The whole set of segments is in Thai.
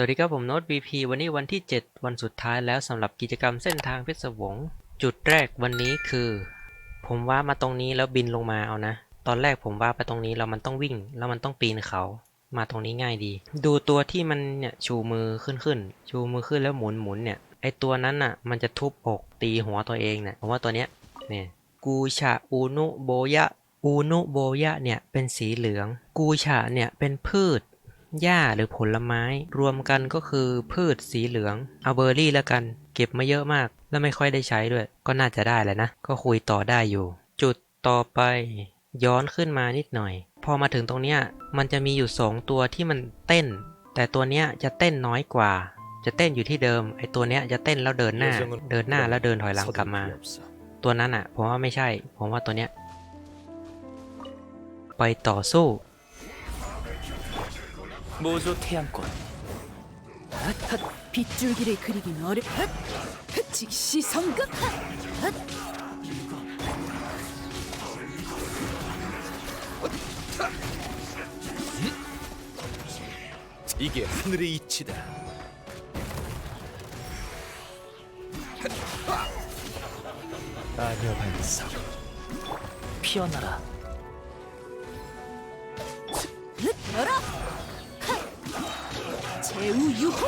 สวัสดีครับผมโน้ต BP วันนี้วันที่ 7 วันสุดท้ายแล้วสำหรับกิจกรรมเส้นทางเพชรสวง จุดแรกวันนี้คือ ผมว่ามาตรงนี้แล้วบินลงมาเอานะ ตอนแรกผมว่าไปตรงนี้แล้วมันต้องวิ่ง แล้วมันต้องปีนเขามาตรงนี้ง่ายดี ดูตัวที่มันเนี่ยชูมือขึ้นขึ้นชูมือขึ้นแล้วหมุนหมุนเนี่ยไอตัวนั้นน่ะ มันจะทุบอกตีหัวตัวเองเนี่ยผมว่าตัวเนี้ยเนี่ยกูชาอูนุโบยะอูนุโบยะเนี่ยเป็นสีเหลือง กูชาเนี่ยเป็นพืช หญ้าหรือผลไม้ รวมกันก็คือพืชสีเหลือง เอาเบอร์รี่แล้วกัน เก็บมาเยอะมาก แล้วไม่ค่อยได้ใช้ด้วย ก็น่าจะได้แหละนะ ก็คุยต่อได้อยู่ จุดต่อไป ย้อนขึ้นมานิดหน่อย พอมาถึงตรงเนี้ยมันจะมีอยู่สองตัวที่มันเต้น แต่ตัวเนี้ยจะเต้นน้อยกว่า จะเต้นอยู่ที่เดิม ไอตัวเนี้ยจะเต้นแล้วเดินหน้า เดินหน้าแล้วเดินถอยหลังกลับมา ตัวนั้นอะ ผมว่าไม่ใช่ ผมว่าตัวเนี้ยไปต่อสู้ 모조 태양권 핫 빗줄기를 그리긴 어려 핫 즉시 성급 핫 이게 하늘의 이치다. 아녀 반석 피어나라. 흩 열어 เอวยุค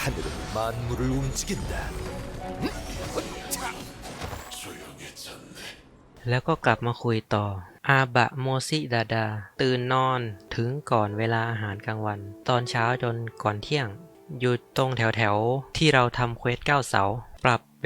ฮันเดอร์แล้วก็กลับมาคุยต่อ อาบะโมซิดาดา ตื่นนอนถึงก่อนเวลาอาหารกลางวัน ตอนเช้าจนก่อนเที่ยง อยู่ตรงแถวแถวที่เราทำเควสเก้าเสา ปรับ เ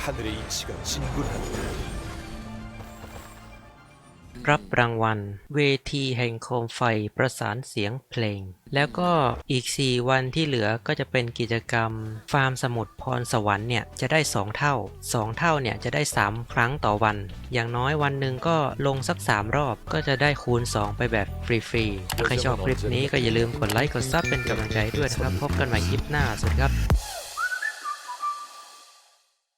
하늘의 이치가 진군한다. รับรางวัล เวทีแห่งโคมไฟประสานเสียงเพลง แล้วก็อีก 4 วันที่เหลือก็จะเป็นกิจกรรม ฟาร์มสมุดพรสวรรค์เนี่ยจะได้ 2 เท่า 2 เท่าเนี่ยจะได้ 3 ครั้งต่อวัน อย่างน้อยวันหนึ่งก็ลงสัก 3 รอบ ก็จะได้คูณ 2 ไปแบบฟรีๆถ้าใครชอบคลิปนี้ก็อย่าลืมกดไลค์กดซับเป็นกำลังใจด้วยนะครับ พบกันใหม่คลิปหน้า สวัสดีครับ